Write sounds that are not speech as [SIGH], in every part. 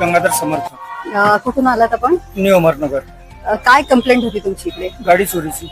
गंगाधर समर्थ अ, कुठून आलात आपण? न्यू अमरनगर. अ, काय कंप्लेंट होती तुमची इकडे? गाडी चोरीची.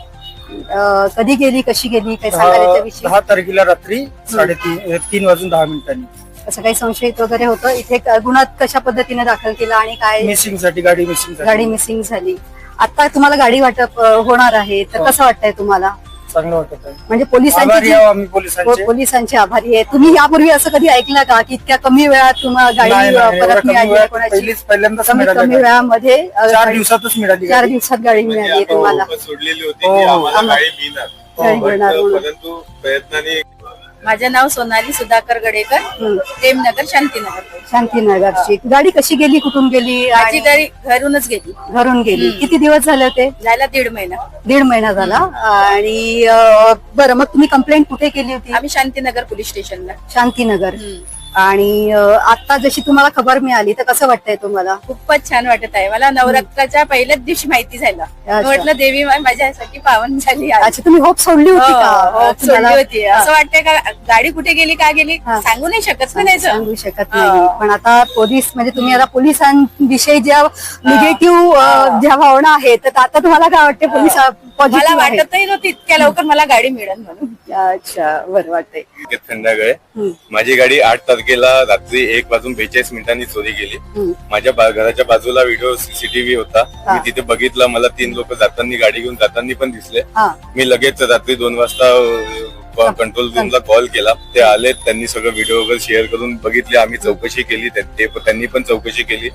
अ, कधी गेली कशी गेली काय सांगाल दहा तारखेला रात्री साडेतीन तीन वाजून दहा मिनिटांनी. असं काही संशयित वगैरे होतं? इथे क- गुन्हा कशा पद्धतीने दाखल केला आणि काय मिसिंगसाठी गाडी मिसिंग गाडी साठी मिसिंग झाली? आता तुम्हाला गाडी वाटप अ, होणार आहे तर हो. कसं वाटतंय तुम्हाला? चांगलं वाटत आहे म्हणजे पोलिसांची आभारी आम्ही पोलिसांचे पोलिसांचे आभारी आहे तुम्ही यापूर्वी असं कधी ऐकलं का की इतक्या कमी वेळात तुम्हाला नाही, गाडी अ, नाही, एवढ्या परत कमी मिळाली आहे वेळात कोणाची पहिलीच पहिल्यांदाच कमी मिळाली कमी गाडी. वेळामध्ये अ, चार दिवसातच मिळाली चार गाडी. दिवसात गाडी मिळाली आहे तुम्हाला सोडलेली होती हो, की हो. आम्हाला आम्हाला- गाडी मिळणार गाडी मिळणार म्हणून. परंतु प्रयत्नाने माझं नाव सोनाली सुधाकर गडेकर. प्रेमनगर शांतीनगर. शांतीनगरची. गाडी कशी गेली? कुठून गेली? माझी आणि गाडी घरूनच गेली. घरून गेली. किती दिवस झाले होते? जायला दीड महिना. दीड महिना झाला. आणि अ, बरं मग तुम्ही कंप्लेंट कुठे केली होती? आम्ही शांतीनगर पोलीस स्टेशनला. शांतीनगर. आणि आता जशी तुम्हाला खबर मिळाली तर कसं वाटतंय तुम्हाला? खूपच छान वाटत आहे. मला नवरात्राच्या पहिल्याच दिवशी माहिती झालं. म्हटलं देवी माझ्यासाठी पावन झाली. अच्छा तुम्ही होप सोडली होती का? हो, सोडली तुम्हाला- होती. असं वाटतंय का गाडी कुठे गेली का गेली. सांगू नाही शकत ना त्याचं. सांगू शकत हा. नाही. पण आता पोलीस म्हणजे तुम्ही आता पोलिसांविषयी ज्या निगेटिव्ह ज्या भावना आहेत तर आता तुम्हाला काय वाटते पोलीस मला वाटतही नव्हतं इतक्या लवकर मला गाडी मिळेल म्हणून. अच्छा बरं वाटतंय. संध्याकाळी. माझी गाडी आठ तारखेला रात्री एक वाजून बेचाळीस मिनिटांनी चोरी गेली हम्म. माझ्या घराच्या बाजूला व्हिडिओ सीसीटीव्ही होता. मी तिथे बघितलं मला तीन लोक जाताना गाडी घेऊन जाताना पण दिसले मी लगेच रात्री दोन वाजता कंट्रोल रूमला कॉल केला ते आले त्यांनी सगळं व्हिडिओ वगैरे शेअर करून बघितले आम्ही चौकशी केली ते त्यांनी पण चौकशी केली.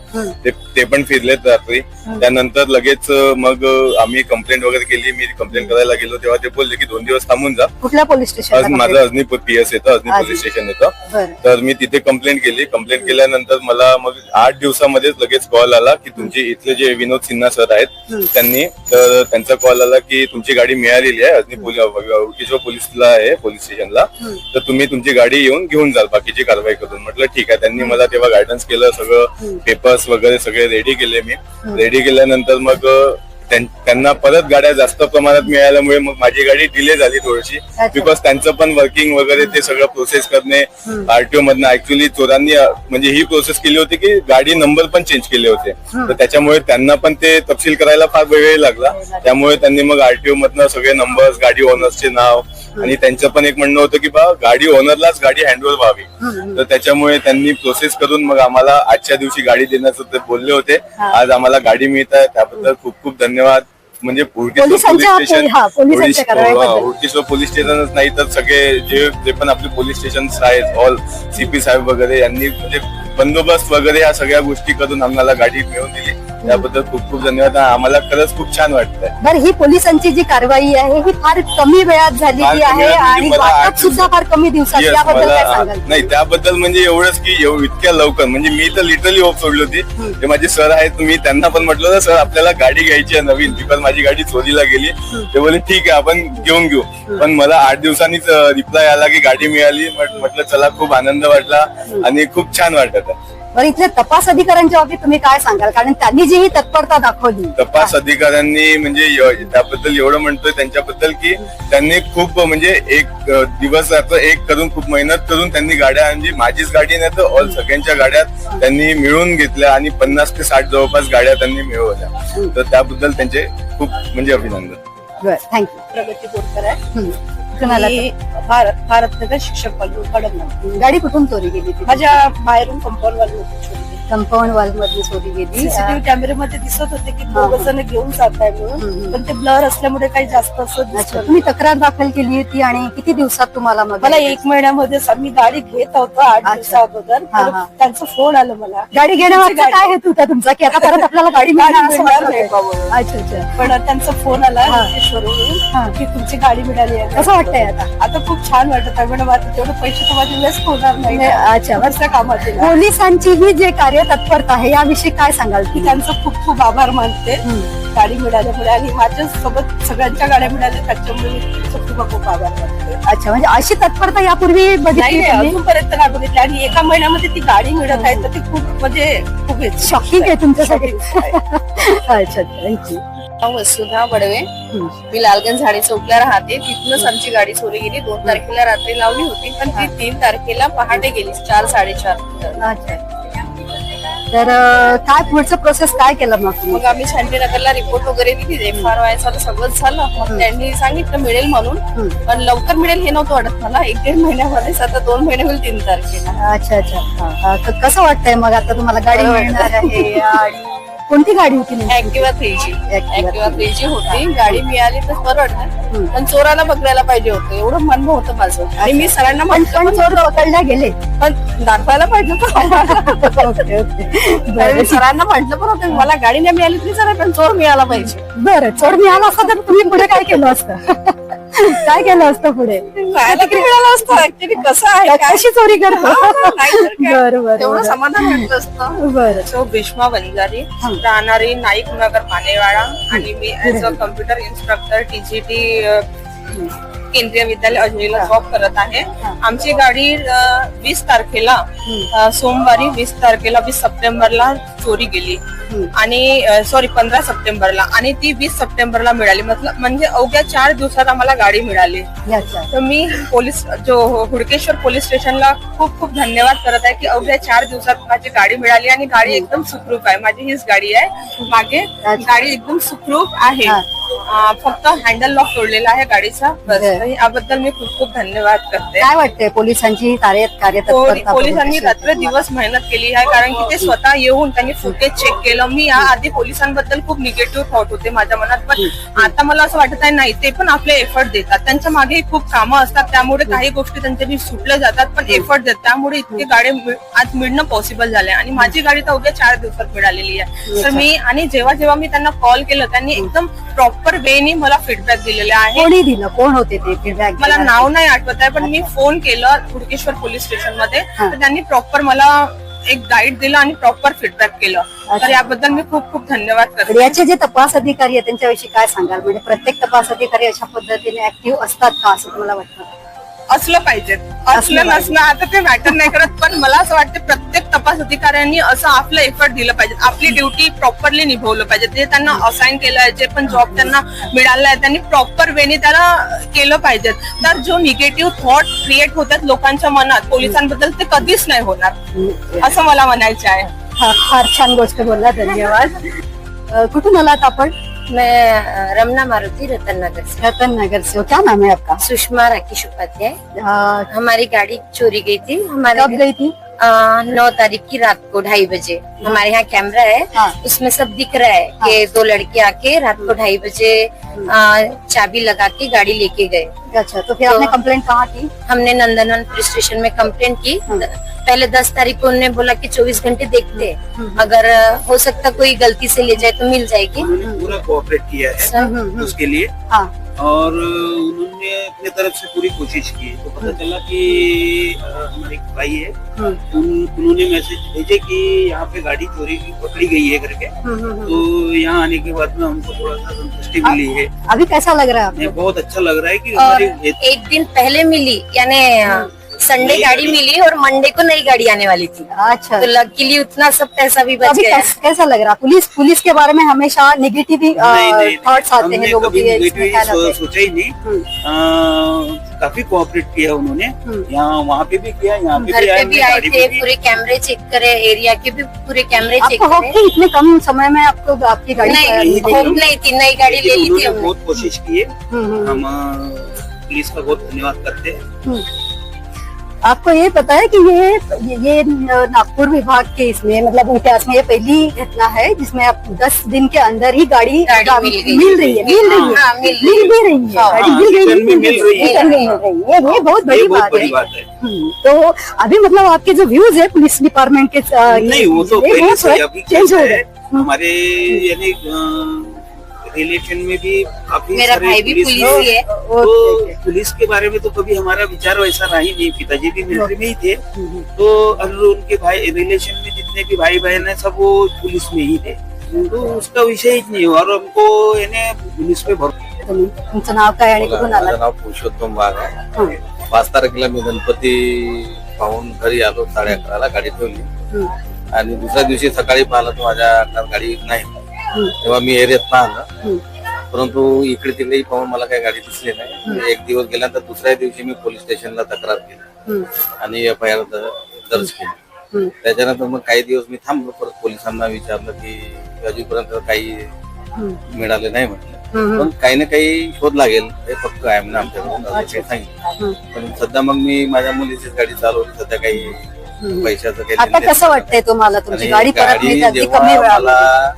ते ते पण फिरलेत रात्री त्यानंतर लगेच मग आम्ही कंप्लेंट वगैरे केली मी कंप्लेंट करायला गेलो तेव्हा ते बोलले की दोन दिवस थांबून जा कुठल्या पोलीस स्टेशन माझं अजनी पीएस येतं अजनी. पोलीस स्टेशन येतं तर मी तिथे कंप्लेंट केली कंप्लेंट केल्यानंतर मला मग आठ दिवसामध्येच लगेच कॉल आला की तुमचे इथले जे विनोद सिन्हा सर आहेत. त्यांनी तर त्यांचा कॉल आला की तुमची गाडी मिळालेली आहे अजनी पोलीस पोलीसला आहे पोलीस स्टेशनला. तर तुम्ही तुमची गाडी येऊन घेऊन जाल बाकीची कारवाई करून. म्हटलं ठीक आहे. त्यांनी मला तेव्हा गायडन्स केलं सगळं पेपर्स वगैरे सगळे रेडी केले मी. रेडी केल्यानंतर मग त्यांना परत गाड्या जास्त प्रमाणात मिळाल्यामुळे मग माझी गाडी डिले झाली थोडीशी. बिकॉज त्यांचं पण वर्किंग वगैरे ते सगळं प्रोसेस करणे आरटीओ मधनं ऍक्च्युली चोरांनी म्हणजे ही प्रोसेस केली होती की गाडी नंबर पण चेंज केले होते. तर त्याच्यामुळे त्यांना पण ते तपशील करायला फार वेळ लागला. त्यामुळे त्यांनी मग आरटीओ मधनं सगळे नंबर्स गाडी ओनर्सचे नाव आणि त्यांचं पण एक म्हणणं होतं की बा गाडी ओनरलाच गाडी हँडओव्हर व्हावी. तर त्याच्यामुळे त्यांनी प्रोसेस करून मग आम्हाला आजच्या दिवशी गाडी देण्याचं ते बोलले होते. आज आम्हाला गाडी मिळत आहे. त्याबद्दल खूप खूप धन्यवाद. धन्यवाद म्हणजे पोलिसांच्या पोलीस हा, पोलिसांच्या कारवाईबद्दल. स्टेशनच नाही तर सगळे जे जे पण आपले पोलीस स्टेशन आहेत ऑल सीपी साहेब वगैरे यांनी म्हणजे बंदोबस्त वगैरे या सगळ्या गोष्टी करून आम्हाला गाडी मिळवून दिली. त्याबद्दल खूप खूप धन्यवाद. आम्हाला खरंच खूप छान वाटतंय. बरं ही पोलिसांची जी कारवाई आहे ही फार कमी वेळात फार झालेली कमी आहे वेळात आणि म्हणजे मला वाटप आठ सुद्धा फार कमी दिवसात Yes, याबद्दल काय मला सांगाल? नाही त्याबद्दल म्हणजे एवढंच की एव- इतक्या लवकर. म्हणजे मी तर लिटरली होप सोडली होती. माझे सर आहेत मी त्यांना पण म्हटलं होतं सर आपल्याला गाडी घ्यायची आहे नवीन. बिकॉज माझी गाडी चोरीला गेली. ते बोले ठीक आहे आपण घेऊन घेऊ. पण मला आठ दिवसांनीच रिप्लाय आला की गाडी मिळाली. म्हट- म्हटलं चला खूप आनंद वाटला आणि खूप छान वाटत. बरं इथल्या तपास अधिकाऱ्यांच्या बाबतीत तुम्ही काय सांगाल? कारण त्यांनी जी ही तत्परता दाखवली. तपास अधिकाऱ्यांनी म्हणजे त्याबद्दल एवढं म्हणतोय त्यांच्याबद्दल की त्यांनी खूप म्हणजे एक दिवस एक करून खूप मेहनत करून त्यांनी गाड्या म्हणजे माझीच गाडी नाही तर ऑल सगळ्यांच्या गाड्या त्यांनी मिळवून घेतल्या आणि पन्नास ते साठ जवळपास गाड्या त्यांनी मिळवल्या. तर त्याबद्दल त्यांचे खूप म्हणजे अभिनंदन. बरं थँक्यू प्रगती बोरकर आहे. कुणाला मी भारत भारतनगर शिक्षक पदवी कडक गाडी कुठून चोरी गेली ती? माझ्या बाहेरून कंपाऊंड वाली कंपाऊंड वॉल मधली चोरी गेली सीसीटीव्ही कॅमेऱ्यामध्ये दिसत होते की. दोघ जण घेऊन जात आहे. म्हणून पण ते ब्लर असल्यामुळे काही जास्त असं अच्छा दिसलं तुम्ही तक्रार दाखल केली होती आणि किती दिवसात तुम्हाला मग मला एक महिन्यामध्ये आम्ही गाडी घेत होतो आठ अच्छा. दिवसा अगोदर हा, तर हा. त्यांचा फोन आला मला गाडी घेण्यामागचा काय हेतू होता तुमचा की आता परत आपल्याला गाडी मिळणार असं मिळणार वाटलं नाही का? बाबा. अच्छा अच्छा पण त्यांचा फोन आला हा. हा. की तुमची गाडी मिळाली आहे कसं वाटतंय आता आता खूप छान वाटत आहे मॅडम आता तेवढे पैसे तर माझे वेस्ट होणार नाही नाही, अच्छा. दुसऱ्या कामात येणार. पोलिसांची ही जे कार्य तत्परता आहे. याविषयी काय सांगाल? मी तुम्ही त्यांचं खूप खूप आभार मानते. गाडी मिळाल्यामुळे आणि माझ्या सोबत सगळ्यांच्या गाड्या मिळाल्या त्याच्यामुळे मी तुमचं खूप खूप आभार मानते. अच्छा म्हणजे अशी तत्परता यापूर्वी नाही बघितली नाही, तुम्ही? अजूनपर्यंत नाही बघितली. आणि एका महिन्यामध्ये ती गाडी मिळत आहे तर ती खूप म्हणजे खूप शॉकिंग आहे तुमच्यासाठी. अच्छा थँक्यू वसुधा बडवे. मी लालगंज झाडे चौकला राहते. तिथूनच आमची गाडी चोरी गेली. दोन तारखेला रात्री लावली होती पण ती तीन तारखेला पहाटे गेली चार साडेचार. अच्छा. तर काय पुढचं प्रोसेस काय केलं मग तुम्ही? मग आम्ही शांतीनगरला रिपोर्ट वगैरे दिली. एफ आर वाय झालं सगळंच झालं. मग त्यांनी सांगितलं मिळेल म्हणून. हम्म. पण लवकर मिळेल हे नव्हतं वाटत मला. एक दीड महिन्यामध्येच आता दोन महिने होईल तीन तारखेला. अच्छा अच्छा. अं, कसं वाटतंय मग आता तुम्हाला गाडी बरं मिळणार आहे आणि कोणती गाडी होती नेमकी? Activa three G Activa Activa three G होती. गाडी मिळाली तर हम्म. पण चोराला पकडायला पाहिजे होतं. एवढं म्हणणं होतं माझं. आणि मी पण म्हटलं पण चोर पकडला गेले. पण दाखवायला पाहिजे होतं. [LAUGHS] Okay okay. आणि बरं. मी सरांना म्हटलं पण होतं मला गाडी नाही मिळाली तरी चालेल पण चोर मिळाला पाहिजे. बरं चोर मिळाला असता तर तुम्ही पुढे काय केलं असतं? काय केलं असतं पुढे? मिळायला तर मिळालं असतं. ऍक्च्युली कसं आहे काय? कशी चोरी करतो? नाही तर काय. बरं बरं तेवढं बरं. समाधान वाटत असतं. बरं. सो भीष्मा वंजारी राहणारी नाईक नगर पानेवाडा आणि मी as a computer instructor TGT Kendriya Vidyalaya अजनीला job करत आहे. आमची गाडी वीस तारखेला सोमवारी वीस तारखेला वीस सप्टेंबरला चोरी गेली. आणि सॉरी पंधरा सप्टेंबरला. आणि ती वीस सप्टेंबरला मिळाली. मतलब म्हणजे अवघ्या चार दिवसात आम्हाला गाडी मिळाली. तर मी पोलीस जो हुडकेश्वर पोलीस स्टेशनला खूप खूप धन्यवाद करत आहे की अवघ्या चार दिवसात माझी गाडी मिळाली आणि गाडी एकदम सुखरूप आहे. माझी हीच गाडी आहे. मागे गाडी एकदम सुखरूप आहे. फक्त हँडल लॉक तोडलेला आहे गाडीचा. याबद्दल मी खूप खूप धन्यवाद करते. काय वाटतंय पोलिसांची कार्य कार्यतत्परता पोलिसांनी बघून रात्र दिवस मेहनत केली आहे कारण की ते स्वतः येऊन त्यांनी फुटेज चेक केलं. मी या आधी पोलिसांबद्दल खूप निगेटिव्ह थॉट होते माझ्या मनात पण आता मला असं वाटत आहे नाही ते पण आपले एफर्ट देतात. त्यांच्या मागे खूप कामं असतात त्यामुळे काही गोष्टी त्यांच्या बी सुटल्या जातात पण एफर्ट देतात त्यामुळे इतके गाडी मिळ- आज मिळणं पॉसिबल झालंय. आणि माझी गाडी तर अवघ्या चार दिवसात मिळालेली आहे. तर मी आणि जेव्हा जेव्हा मी त्यांना कॉल केलं त्यांनी एकदम प्रॉपर वेनी मला फीडबॅक दिलेला आहे. कोणी दिलं? कोण होते मला नाव नाही आठवत आहे पण मी फोन केलं हुडकेश्वर पोलीस स्टेशनमध्ये. तर त्यांनी प्रॉपर मला एक गाईड दिलं आणि प्रॉपर फीडबॅक केलं. तर. याबद्दल मी खूप खूप धन्यवाद करते. याचे जे तपास अधिकारी आहेत त्यांच्याविषयी काय सांगाल? म्हणजे प्रत्येक तपास अधिकारी अशा पद्धतीने ऍक्टिव्ह असतात का असं तुम्हाला वाटतं? असलं पाहिजे. असलं नसलं आता ते मॅटर नाही करत. पण मला असं वाटतं प्रत्येक तपास अधिकाऱ्यांनी असं आपलं एफर्ट दिलं पाहिजे. आपली ड्युटी प्रॉपरली निभवलं पाहिजे. जे त्यांना असाइन केलं आहे जे पण जॉब त्यांना मिळाला आहे त्यांनी प्रॉपर वेने त्याला केलं पाहिजे. तर जो निगेटिव्ह थॉट क्रिएट होतात लोकांच्या मनात पोलिसांबद्दल ते कधीच नाही होणार. असं मला म्हणायचं आहे. फार छान गोष्ट बोलला धन्यवाद. कुठून आलात आपण? मैं रमना मारुति रतन नगर से। रतन नगर से क्या नाम है आपका? सुषमा राकेश उपाध्याय। हमारी गाड़ी चोरी गई थी। हमारे कब गई थी? नौ तारीख की रात को ढाई बजे। हमारे यहाँ कैमरा है। हाँ। उसमें सब दिख रहा है कि दो लड़के आके रात को ढाई बजे चाबी लगा के गाड़ी लेके गए। अच्छा तो फिर आपने कंप्लेंट कहाँ की? हमने नंदनवन पुलिस स्टेशन में कंप्लेंट की। पहले दस तारीख को उन्होंने बोला कि चौबीस घंटे देखते। हैं। अगर हो सकता कोई गलती से ले जाए तो मिल जाएगी। पूरा कोऑपरेट किया है उसके लिए। हाँ। और उन्होंने अपने तरफ़ से पूरी कोशिश की। तो पता चला कि हमारे भाई है। उन, उन्होंने मैसेज भेजे कि यहाँ पे गाड़ी चोरी की पकड़ी गई है करके। तो यहाँ आने के बाद में हमको थोड़ा सा संतुष्टि मिली है। अभी कैसा लग रहा है बहुत अच्छा लग रहा है कि हमारी एक दिन पहले मिली यानी संडे गाड़ी मिली और मंडे को नई गाड़ी आने वाली थी। अच्छा। तो लकीली उतना सब पैसा भी बच अभी गया। कैस, कैसा लग रहा? पुलिस पुलिस के बारे में हमेशा नेगेटिव नहीं, थॉट्स आते हैं लोगों के हैं। सोचा ही नहीं। हम्म। काफ़ी कोऑपरेट किया उन्होंने। हम्म। यहाँ वहाँ पे भी किया यहाँ पे घर भी पे आए भी आए थे पूरे कैमरे चेक करे एरिया के भी पूरे कैमरे चेक करे। इतने कम समय में आपको आपकी गाड़ी नहीं? नहीं थी नई गाड़ी ले ली थी बहुत कोशिश की है हम्म, हम पुलिस का बहुत धन्यवाद करते हैं। हम्म। आपको ये पता है कि ये ये ये नागपुर विभाग के इसमें मतलब इतिहास में ये पहली घटना है जिसमें आप दस दिन के अंदर ही गाड़ी गाड़ी मिल रही है मिल रही है। हाँ, मिल भी रही है। हाँ, गाड़ी मिल रही है। है ये ये बहुत बड़ी बात है। हम्म, तो अभी मतलब आपके जो व्यूज़ है पुलिस डिपार्टमेंट के नहीं वो तो चेंज हो गए है हमारे यानी रिलेशन में भी काफी मेरा सारे भाई भी पुलिस ही है तो पुलिस के बारे में तो कभी हमारा विचार वैसा रहा ही नहीं पिताजी भी मिलिट्री में ही थे। तो और उनके भाई रिलेशन में जितने भी भाई बहन है सब वो पुलिस में ही थे। तो उसका विषय ही नहीं और हमको यानी पुलिस में भर तुम्ही तुमचं नाव काय आणि कुठून माझं आला नाव पुरुषोत्तम वाघ आहे. पाच तारखेला मी गणपती पाहून घरी आलो साडे अकराला गाडी ठेवली. आणि दुसऱ्या दिवशी सकाळी पाहिलं तर माझ्या गाडी नाही. तेव्हा मी एरियात पाहिलं. परंतु इकडे तिकडे पाहून मला काही गाडी दिसली नाही. एक दिवस गेल्यानंतर दुसऱ्या दिवशी मी पोलीस स्टेशनला तक्रार केली. आणि एफ आय आर दर्ज केली. त्याच्यानंतर मग काही दिवस मी थांबलो. परत पोलिसांना विचारलं की अजूनपर्यंत काही मिळाले नाही म्हटलं. पण काही ना काही शोध लागेल. हे पक्क आहे म्हणून आमच्याकडून सांगितलं पण सध्या मग मी माझ्या मुलीचीच गाडी चालवली. सध्या काही पैशाचं काही कसं वाटतंय तुम्हाला? तुमची गाडी परत जेव्हा कमी मला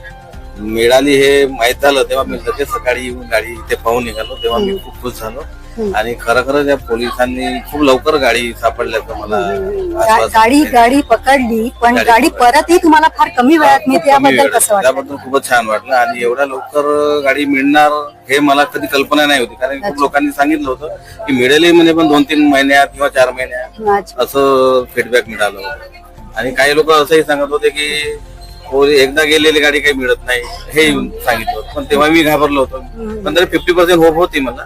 मिळाली हे माहीत झालं तेव्हा मी लगेच सकाळी येऊन गाडी इथे पाहून निघालो तेव्हा मी खूप खुश झालो आणि खरं खरं या पोलिसांनी खूप लवकर गाडी सापडल्याचं मला गा- आश्वासन गाडी दिलं. गाडी पकडली पण गाडी गाडी पकडली. परतही तुम्हाला फार कमी वेळात मिळते कमी याबद्दल वेळात. कसं वाटतं त्याबद्दल खूपच छान वाटलं आणि एवढ्या लवकर गाडी मिळणार हे मला कधी कल्पना नाही होती कारण खूप लोकांनी सांगितलं होतं की मिळेलही म्हणे पण दोन तीन महिन्यात किंवा चार महिन्यात अच्छा. असं फीडबॅक मिळालं आणि काही लोक असंही सांगत होते की एकदा गेलेली गाडी काही मिळत नाही हे येऊन सांगितलं होतं. पण तेव्हा मी घाबरलो होतो. पण तरी फिफ्टी पर्सेंट होप होती मला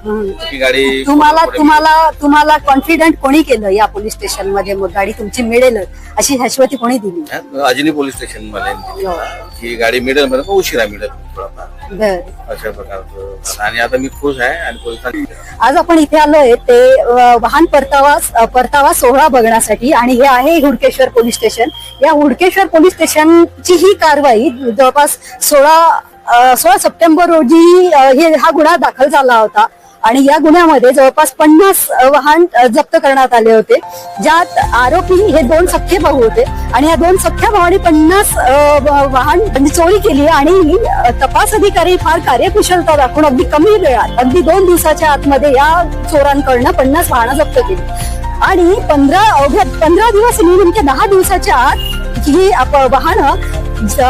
की गाडी तुम्हाला तुम्हाला तुम्हाला कॉन्फिडंट कोणी केलं या पोलीस स्टेशनमध्ये? मग गाडी तुमची मिळेलच अशी शाश्वती कोणी दिली? मिळेल. अजिनी पोलीस स्टेशनमध्ये. ही. गाडी मिळेल पण उशिरा मिळेल थोडाफार. बर. अशा प्रकारचं. आणि आता मी खुश आहे आणि पोलिसांनी आज आपण इथे आलोय ते अ, वाहन परतावा परतावा सोहळा बघण्यासाठी आणि हे आहे हुडकेश्वर पोलीस स्टेशन. या हुडकेश्वर पोलीस स्टेशनची ही कारवाई जवळपास सोळा अ, सोळा सप्टेंबर रोजी अ, हे हा गुन्हा दाखल झाला होता. आणि या गुन्ह्यामध्ये जवळपास पन्नास वाहन जप्त करण्यात आले होते ज्यात आरोपी हे दोन सख्खे भाऊ होते. आणि या दोन सख्ख्या भावांनी पन्नास वाहन म्हणजे चोरी केली आणि तपास अधिकारी फार कार्यकुशलता दाखवून अगदी कमी वेळात अगदी दोन दिवसाच्या आतमध्ये या चोरांकडनं पन्नास वाहनं जप्त केली. आणि पंधरा अवघ्या पंधरा दिवस नाही, नेमके दहा दिवसाच्या आत ही आप- वाहनं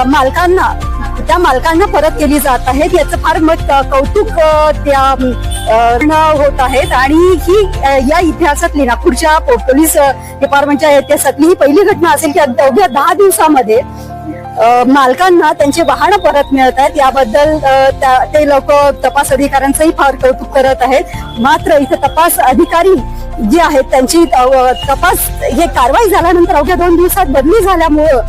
मालकांना त्या मालकांना परत केली जात आहेत. याचं फार मत कौतुक त्या होत आहेत. आणि ही या इतिहासातली नागपूरच्या पोलीस डिपार्टमेंटच्या इतिहासातली ही पहिली घटना असेल की अवघ्या दहा दिवसामध्ये मालकांना त्यांचे वाहनं परत मिळत आहेत. याबद्दल ते लोक तपास अधिकाऱ्यांचंही फार कौतुक करत आहेत. मात्र इथे तपास अधिकारी जे आहेत त्यांची तपास हे कारवाई झाल्यानंतर अवघ्या दोन दिवसात बदली झाल्यामुळं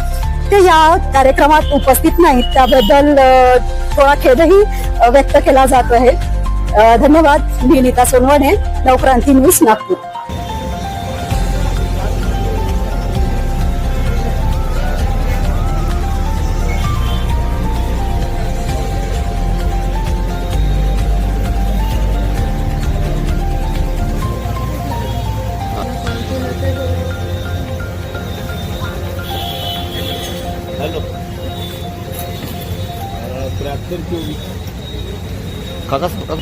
ते या कार्यक्रमात उपस्थित नाहीत. त्याबद्दल थोडा खेदही व्यक्त केला जात आहे. धन्यवाद मी Neeta Sonawane. Navkranti news Nagpur.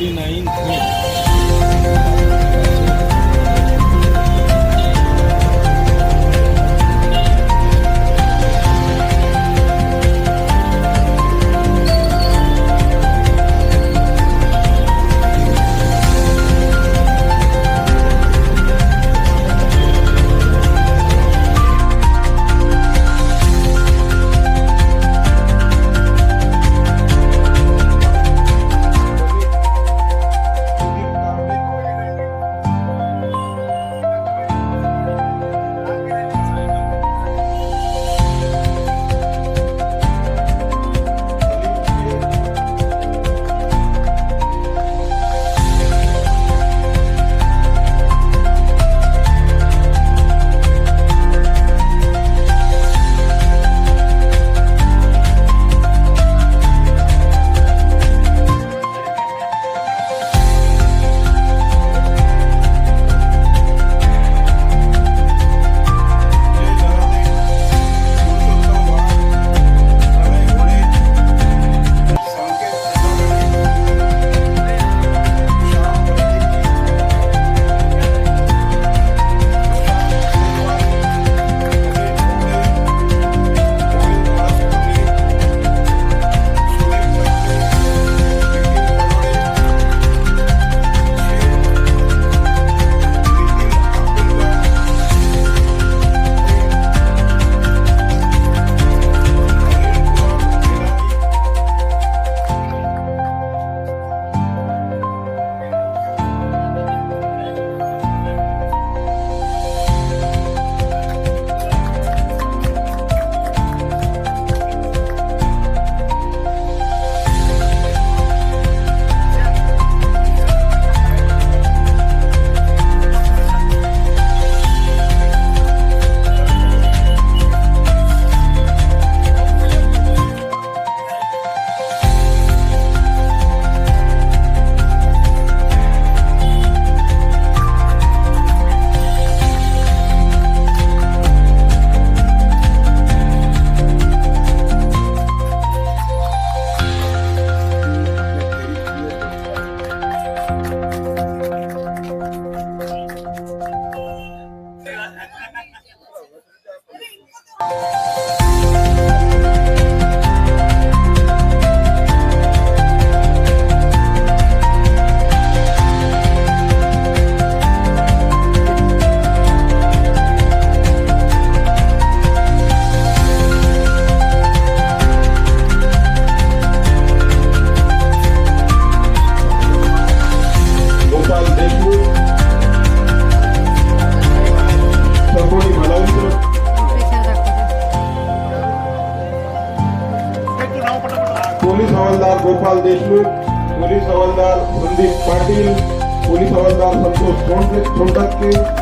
disciplina aí. Gopal Deshmukh police हवालदार संदीप पाटील पोलीस हवालदार संतोष सोंडटक्के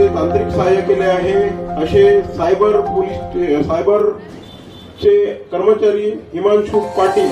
याच्यामध्ये तांत्रिक सहाय्य केले आहे असे सायबर पोलीस सायबर चे कर्मचारी हिमांशू पाटील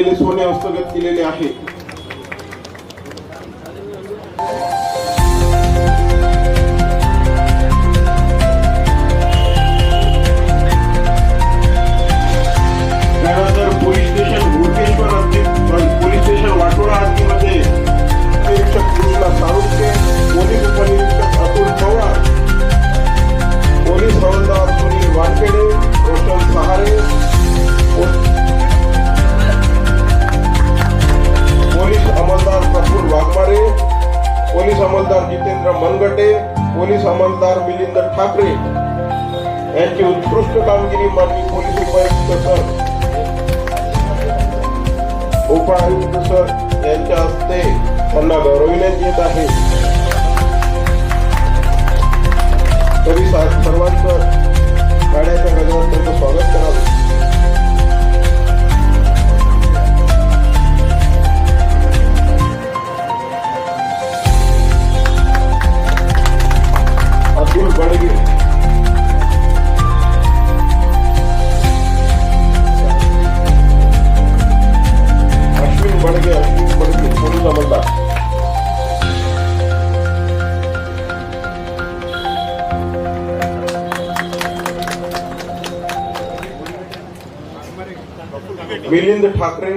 केलेले सोने हस्तगत केलेले आहे ಗುರು ಬೆಳಗ್ಗೆ ಲಕ್ಷ್ಮೀ ಬೆಳಗ್ಗೆ ಲಕ್ಷ್ಮೀ ಬೆಳಗ್ಗೆ ಗುರು ಸಂಬಂಧ मिलिंद ठाकरे